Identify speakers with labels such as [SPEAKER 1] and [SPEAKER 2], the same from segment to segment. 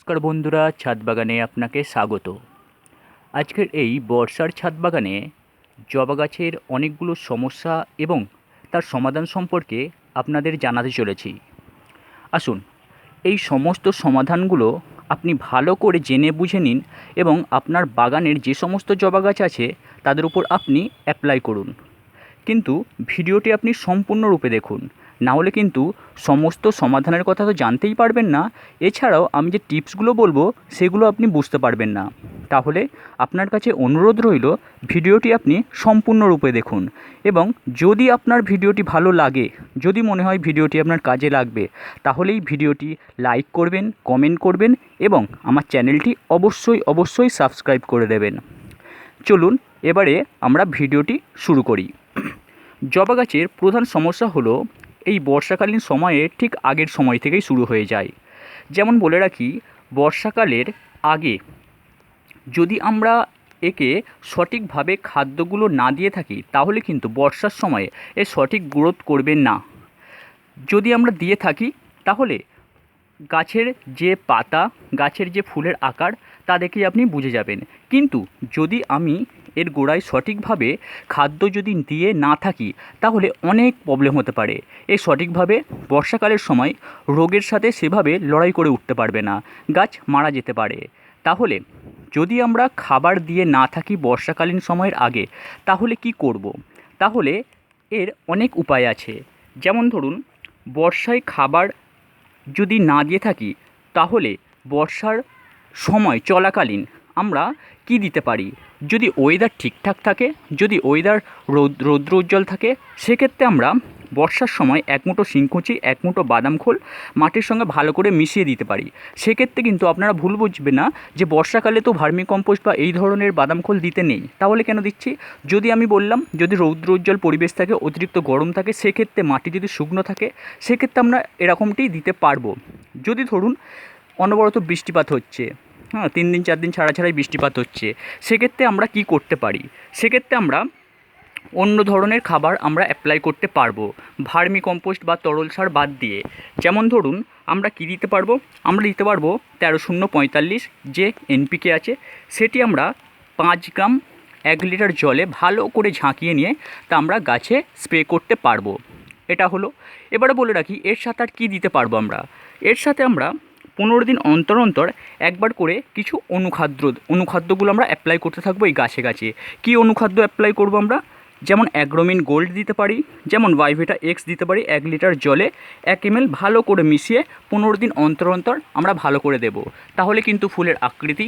[SPEAKER 1] নমস্কার বন্ধুরা, ছাদ বাগানে আপনাকে স্বাগত। আজকের এই বর্ষার ছাদ বাগানে জবা গাছের অনেকগুলো সমস্যা এবং তার সমাধান সম্পর্কে আপনাদের জানাতে চলেছি। আসুন, এই সমস্ত সমাধানগুলো আপনি ভালো করে জেনে বুঝে নিন এবং আপনার বাগানের যে সমস্ত জবা গাছ আছে, তাদের উপর আপনি অ্যাপ্লাই করুন। কিন্তু ভিডিওটি আপনি সম্পূর্ণরূপে দেখুন। না হলে কিন্তু সমস্ত সমাধানের কথা তো জানতেই পারবেন না। এছাড়াও আমি যে টিপসগুলো বলব, সেগুলো আপনি বুঝতে পারবেন না। তাহলে আপনার কাছে অনুরোধ রইল, ভিডিওটি আপনি সম্পূর্ণরূপে দেখুন এবং যদি আপনার ভিডিওটি ভালো লাগে, যদি মনে হয় ভিডিওটি আপনার কাজে লাগবে, তাহলেই ভিডিওটি লাইক করবেন, কমেন্ট করবেন এবং আমার চ্যানেলটি অবশ্যই অবশ্যই সাবস্ক্রাইব করে দেবেন। চলুন এবারে আমরা ভিডিওটি শুরু করি। জবা গাছের প্রধান সমস্যা হলো এই বর্ষাকালীন সময়ে ঠিক আগের সময় থেকেই শুরু হয়ে যায়। যেমন বলে রাখি, বর্ষাকালের আগে যদি আমরা একে সঠিকভাবে খাদ্যগুলো না দিয়ে থাকি, তাহলে কিন্তু বর্ষার সময়ে এ সঠিক গ্রোথ করবে না। যদি আমরা দিয়ে থাকি, তাহলে গাছের যে পাতা, গাছের যে ফুলের আকার, তা দেখেই আপনি বুঝে যাবেন। কিন্তু যদি আমি এর গোড়ায় সঠিকভাবে খাদ্য যদি দিয়ে না থাকি, তাহলে অনেক প্রবলেম হতে পারে। এই সঠিকভাবে বর্ষাকালের সময় রোগের সাথে সেভাবে লড়াই করে উঠতে পারবে না, গাছ মারা যেতে পারে। তাহলে যদি আমরা খাবার দিয়ে না থাকি বর্ষাকালীন সময়ের আগে, তাহলে কি করব। তাহলে এর অনেক উপায় আছে। যেমন ধরুন, বর্ষায় খাবার যদি না দিয়ে থাকি, তাহলে বর্ষার সময় চলাকালীন আমরা কি দিতে পারি? যদি ওয়েদার ঠিকঠাক থাকে, যদি ওয়েদার রৌদ, রৌদ্র উজ্জ্বল থাকে, সেক্ষেত্রে আমরা বর্ষার সময় এক মুঠো শিংকুচি, এক মুঠো বাদাম খোল মাটির সঙ্গে ভালো করে মিশিয়ে দিতে পারি। সেক্ষেত্রে কিন্তু আপনারা ভুল বুঝবেন না যে বর্ষাকালে তো ভার্মি কম্পোস্ট বা এই ধরনের বাদাম খোল দিতে নেই। তাহলে কেন দিচ্ছি? যদি আমি বললাম, যদি রৌদ্র উজ্জ্বল পরিবেশ থাকে, অতিরিক্ত গরম থাকে, সেক্ষেত্রে মাটি যদি শুকনো থাকে, সেক্ষেত্রে আমরা এরকমটি দিতে পারব। যদি ধরুন, অনবরত বৃষ্টিপাত হচ্ছে হ্যাঁ তিন দিন, চার দিন ছাড়া ছাড়াই বৃষ্টিপাত হচ্ছে। সেক্ষেত্রে আমরা কি করতে পারি? সেক্ষেত্রে আমরা অন্য ধরনের খাবার আমরা অ্যাপ্লাই করতে পারব। ভার্মি কম্পোস্ট বা তরল সার বাদ দিয়ে। যেমন ধরুন, আমরা কি দিতে পারব? আমরা দিতে পারব তেরো শূন্য পঁয়তাল্লিশ যে এনপিকে আছে, সেটি আমরা পাঁচ গ্রাম এক লিটার জলে ভালো করে ঝাঁকিয়ে নিয়ে তা আমরা গাছে স্প্রে করতে পারব। এটা হলো। এবারে বলে রাখি, এর সাথে আর কী দিতে পারব আমরা? এর সাথে আমরা পনেরো দিন অন্তর অন্তর একবার করে কিছু অনুখাদ্য অনুখাদ্যগুলো আমরা অ্যাপ্লাই করতে থাকব এই গাছে গাছে। কী অনুখাদ্য অ্যাপ্লাই করব আমরা? যেমন অ্যাগ্রোমিন গোল্ড দিতে পারি, যেমন ভাইভেটা এক্স দিতে পারি, এক লিটার জলে এক এম ভালো করে মিশিয়ে পনেরো দিন অন্তর অন্তর আমরা ভালো করে দেব। তাহলে কিন্তু ফুলের আকৃতি,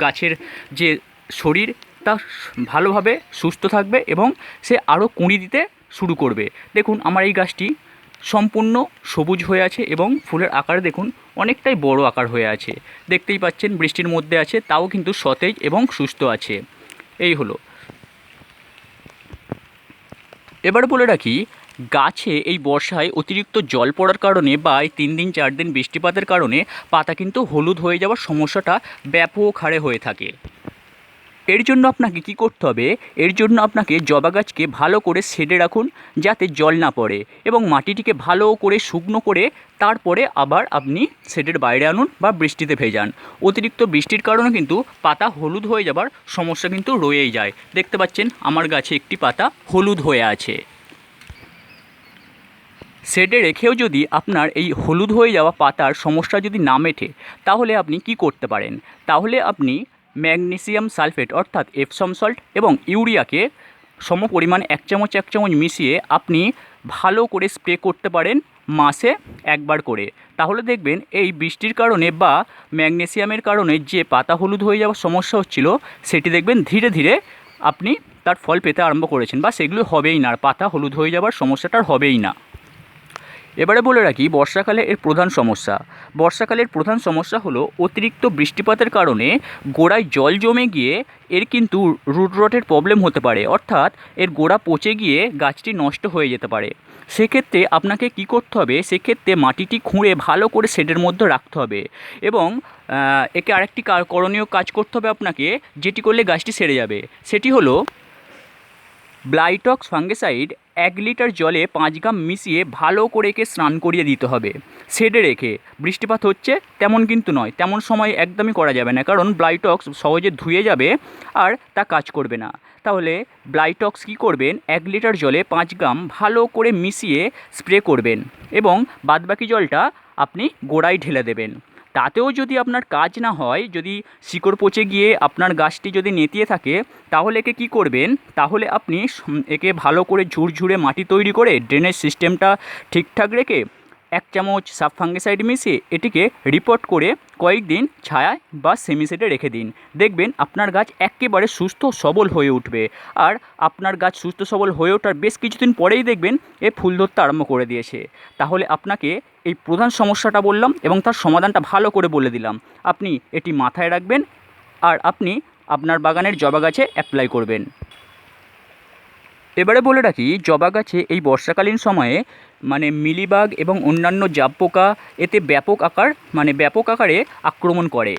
[SPEAKER 1] গাছের যে শরীর, তা ভালোভাবে সুস্থ থাকবে এবং সে আরও কুঁড়ি দিতে শুরু করবে। দেখুন, আমার এই গাছটি সম্পূর্ণ সবুজ হয়ে আছে এবং ফুলের আকার দেখুন অনেকটাই বড় আকার হয়ে আছে। দেখতেই পাচ্ছেন বৃষ্টির মধ্যে আছে, তাও কিন্তু সতেজ এবং সুস্থ আছে। এই হলো। এবার বলে রাখি, গাছে এই বর্ষায় অতিরিক্ত জল পড়ার কারণে বা এই তিন দিন, চার দিন বৃষ্টিপাতের কারণে পাতা কিন্তু হলুদ হয়ে যাওয়ার সমস্যাটা ব্যাপক হারে হয়ে থাকে। এর জন্য আপনাকে কি করতে হবে? এর জন্য আপনাকে জবা গাছকে ভালো করে সেডে রাখুন, যাতে জল না পড়ে এবং মাটিটিকে ভালো করে শুকনো করে তারপরে আবার আপনি সেডের বাইরে আনুন বা বৃষ্টিতে ভেজান অতিরিক্ত বৃষ্টির কারণে কিন্তু পাতা হলুদ হয়ে যাবার সমস্যা কিন্তু রয়েই যায়। দেখতে পাচ্ছেন আমার গাছে একটি পাতা হলুদ হয়ে আছে। সেডে রেখেও যদি আপনার এই হলুদ হয়ে যাওয়া পাতার সমস্যা যদি না মেটে, তাহলে আপনি কি করতে পারেন? তাহলে আপনি ম্যাগনেসিয়াম সালফেট, অর্থাৎ এপসম সল্ট এবং ইউরিয়াকে সম পরিমাণ এক চামচ এক চামচ মিশিয়ে আপনি ভালো করে স্প্রে করতে পারেন মাসে একবার করে। তাহলে দেখবেন এই বৃষ্টির কারণে বা ম্যাগনেসিয়ামের কারণে যে পাতা হলুদ হয়ে যাওয়ার সমস্যা হচ্ছিল, সেটি দেখবেন ধীরে ধীরে আপনি তার ফল পেতে আরম্ভ করেছেন বা সেগুলো হবেই না, আর পাতা হলুদ হয়ে যাওয়ার সমস্যাটার হবেই না। এবারে বলে রাখি, বর্ষাকালে এর প্রধান সমস্যা। বর্ষাকালের প্রধান সমস্যা হলো অতিরিক্ত বৃষ্টিপাতের কারণে গোড়ায় জল জমে গিয়ে এর কিন্তু রুট রটের প্রবলেম হতে পারে। অর্থাৎ এর গোড়া পচে গিয়ে গাছটি নষ্ট হয়ে যেতে পারে। সেক্ষেত্রে আপনাকে কি করতে হবে? সেক্ষেত্রে মাটিটি খুঁড়ে ভালো করে শেডের মধ্যে রাখতে হবে এবং একে আরেকটি করণীয় কাজ করতে হবে আপনাকে, যেটি করলে গাছটি সেরে যাবে। সেটি হলো ব্লাইটক্স ফাঙ্গিসাইড এক লিটার জলে পাঁচ গ্রাম মিশিয়ে ভালো করে একে স্নান করিয়ে দিতে হবে। শেডে রেখে। বৃষ্টিপাত হচ্ছে তেমন কিন্তু নয়, তেমন সময় একদমই করা যাবে না, কারণ ব্লাইটক্স সহজে ধুয়ে যাবে আর তা কাজ করবে না। তাহলে ব্লাইটক্স কী করবেন? এক লিটার জলে পাঁচ গ্রাম ভালো করে মিশিয়ে স্প্রে করবেন এবং বাদবাকি জলটা আপনি গোড়ায় ঢেলে দেবেন। তাতেও যদি আপনার কাজ না হয়, যদি শিকড় পচে গিয়ে আপনার গাছটি যদি নেতিয়ে থাকে, তাহলে একে কী করবেন? তাহলে আপনি একে ভালো করে ঝুরঝুরে মাটি তৈরি করে ড্রেনের সিস্টেমটা ঠিকঠাক রেখে এক চামচ সাব ফাঙ্গিসাইড মিশিয়ে এটিকে রিপোর্ট করে কয়েকদিন ছায়ায় বা সেমিসেটে রেখে দিন। দেখবেন আপনার গাছ একেবারে সুস্থ সবল হয়ে উঠবে। আর আপনার গাছ সুস্থ সবল হয়ে ওঠার বেশ কিছুদিন পরেই দেখবেন এ ফুল ধরতে আরম্ভ করে দিয়েছে। তাহলে আপনাকে এই প্রধান সমস্যাটা বললাম এবং তার সমাধানটা ভালো করে বলে দিলাম। আপনি এটি মাথায় রাখবেন আর আপনি আপনার বাগানের জবা গাছে অ্যাপ্লাই করবেন। এবারে বলে রাখি, জবা গাছে এই বর্ষাকালীন সময়ে মানে মিলিবাগ এবং অন্যান্য জাব পোকা এতে ব্যাপক আকার মানে ব্যাপক আকারে আক্রমণ করে।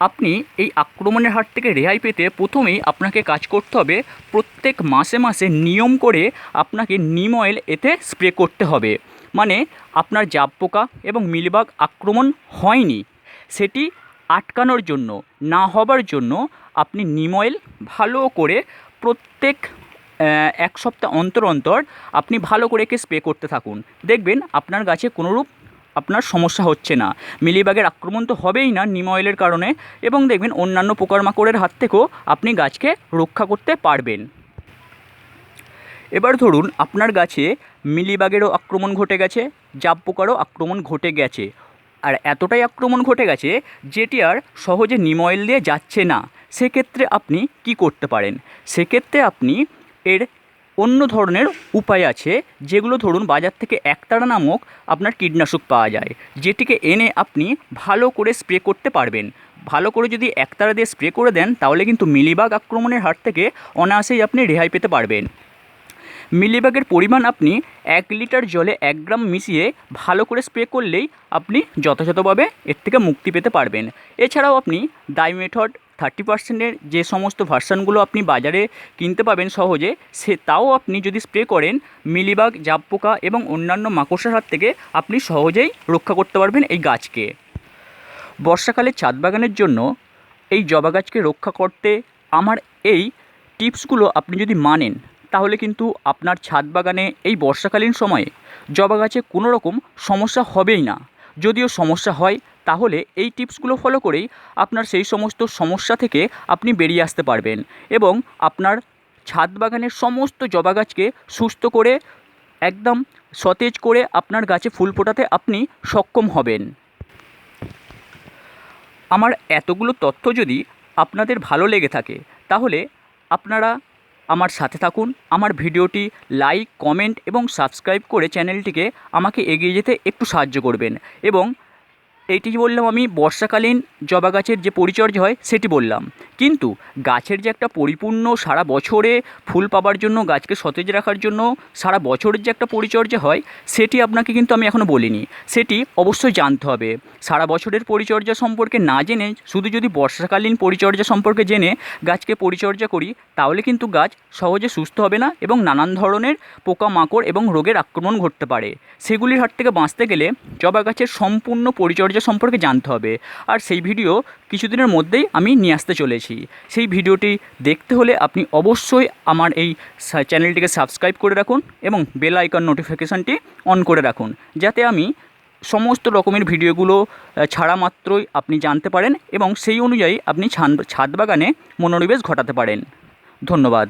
[SPEAKER 1] আপনি এই আক্রমণের হাত থেকে রেহাই পেতে প্রথমেই আপনাকে কাজ করতে হবে প্রত্যেক মাসে মাসে নিয়ম করে আপনাকে নিম অয়েল এতে স্প্রে করতে হবে। মানে আপনার জাব পোকা এবং মিলিবাগ আক্রমণ হয়নি। সেটি আটকানোর জন্য, না হবার জন্য আপনি নিম অয়েল ভালো করে প্রত্যেক এক সপ্তাহ অন্তর অন্তর আপনি ভালো করে একে স্প্রে করতে থাকুন। দেখবেন আপনার গাছে কোনোরূপ আপনার সমস্যা হচ্ছে না। মিলিবাগের আক্রমণ তো হবেই না নিম অয়েলের কারণে এবং দেখবেন অন্যান্য পোকামাকড়ের হাত থেকেও আপনি গাছকে রক্ষা করতে পারবেন। এবার ধরুন আপনার গাছে মিলিবাগেরও আক্রমণ ঘটে গেছে, জাব পোকারও আক্রমণ ঘটে গেছে। আর এতটাই আক্রমণ ঘটে গেছে যেটি আর সহজে নিম অয়েল দিয়ে যাচ্ছে না। সেক্ষেত্রে আপনি কি করতে পারেন? সেক্ষেত্রে আপনি এর অন্য ধরনের উপায় আছে, যেগুলো ধরুন বাজার থেকে একতারা নামক আপনার কীটনাশক পাওয়া যায়, যেটিকে এনে আপনি ভালো করে স্প্রে করতে পারবেন। ভালো করে যদি একতারা দিয়ে স্প্রে করে দেন, তাহলে কিন্তু মিলিবাগ আক্রমণের হাত থেকে অনায়াসেই আপনি রেহাই পেতে পারবেন। মিলিবাগের পরিমাণ আপনি এক লিটার জলে এক গ্রাম মিশিয়ে ভালো করে স্প্রে করলেই আপনি যথাযথভাবে এর থেকে মুক্তি পেতে পারবেন। এছাড়াও আপনি ডাইমেথড থার্টি পার্সেন্টের যে সমস্ত ভার্সানগুলো আপনি বাজারে কিনতে পাবেন সহজে, সে তাও আপনি যদি স্প্রে করেন মিলিবাগ জাব পোকা এবং অন্যান্য মাকড়সার হাত থেকে আপনি সহজেই রক্ষা করতে পারবেন এই গাছকে। বর্ষাকালে ছাদ বাগানের জন্য এই জবা গাছকে রক্ষা করতে আমার এই টিপসগুলো আপনি যদি মানেন তাহলে কিন্তু আপনার ছাদ বাগানে এই বর্ষাকালীন সময়ে জবা গাছে কোনো রকম সমস্যা হবেই না। যদিও সমস্যা হয়, তাহলে এই টিপসগুলো ফলো করেই আপনার সেই সমস্ত সমস্যা থেকে আপনি বেরিয়ে আসতে পারবেন এবং আপনার ছাদ বাগানের সমস্ত জবা গাছকে সুস্থ করে, একদম সতেজ করে আপনার গাছে ফুল ফোটাতে আপনি সক্ষম হবেন। আমার এতগুলো তথ্য যদি আপনাদের ভালো লেগে থাকে, তাহলে আপনারা আমার সাথে থাকুন। আমার ভিডিওটি লাইক, কমেন্ট এবং সাবস্ক্রাইব করে চ্যানেলটিকে আমাকে এগিয়ে যেতে একটু সাহায্য করবেন এবং এইটি বললাম আমি? বর্ষাকালীন জবা গাছের যে পরিচর্যা হয়, সেটি বললাম। কিন্তু গাছের যে একটা পরিপূর্ণ সারা বছরে ফুল পাবার জন্য, গাছকে সতেজ রাখার জন্য সারা বছরের যে একটা পরিচর্যা হয়, সেটি আপনাকে কিন্তু আমি এখনও বলিনি। সেটি অবশ্যই জানতে হবে। সারা বছরের পরিচর্যা সম্পর্কে না জেনে, শুধু যদি বর্ষাকালীন পরিচর্যা সম্পর্কে জেনে গাছকে পরিচর্যা করি, তাহলে কিন্তু গাছ সহজে সুস্থ হবে না এবং নানান ধরনের পোকামাকড় এবং রোগের আক্রমণ ঘটতে পারে। সেগুলির হাত থেকে বাঁচতে গেলে জবা গাছের সম্পূর্ণ পরিচর্যা সম্পর্কে জানতে হবে। আর সেই ভিডিও কিছুদিনের মধ্যেই আমি নিয়ে আসতে চলেছি। সেই ভিডিওটি দেখতে হলে আপনি অবশ্যই আমার এই চ্যানেলটিকে সাবস্ক্রাইব করে রাখুন এবং বেল আইকন নোটিফিকেশানটি অন করে রাখুন। যাতে আমি সমস্ত রকমের ভিডিওগুলো ছাড়া মাত্রই আপনি জানতে পারেন এবং সেই অনুযায়ী আপনি ছাদ বাগানে মনোনিবেশ ঘটাতে পারেন। ধন্যবাদ।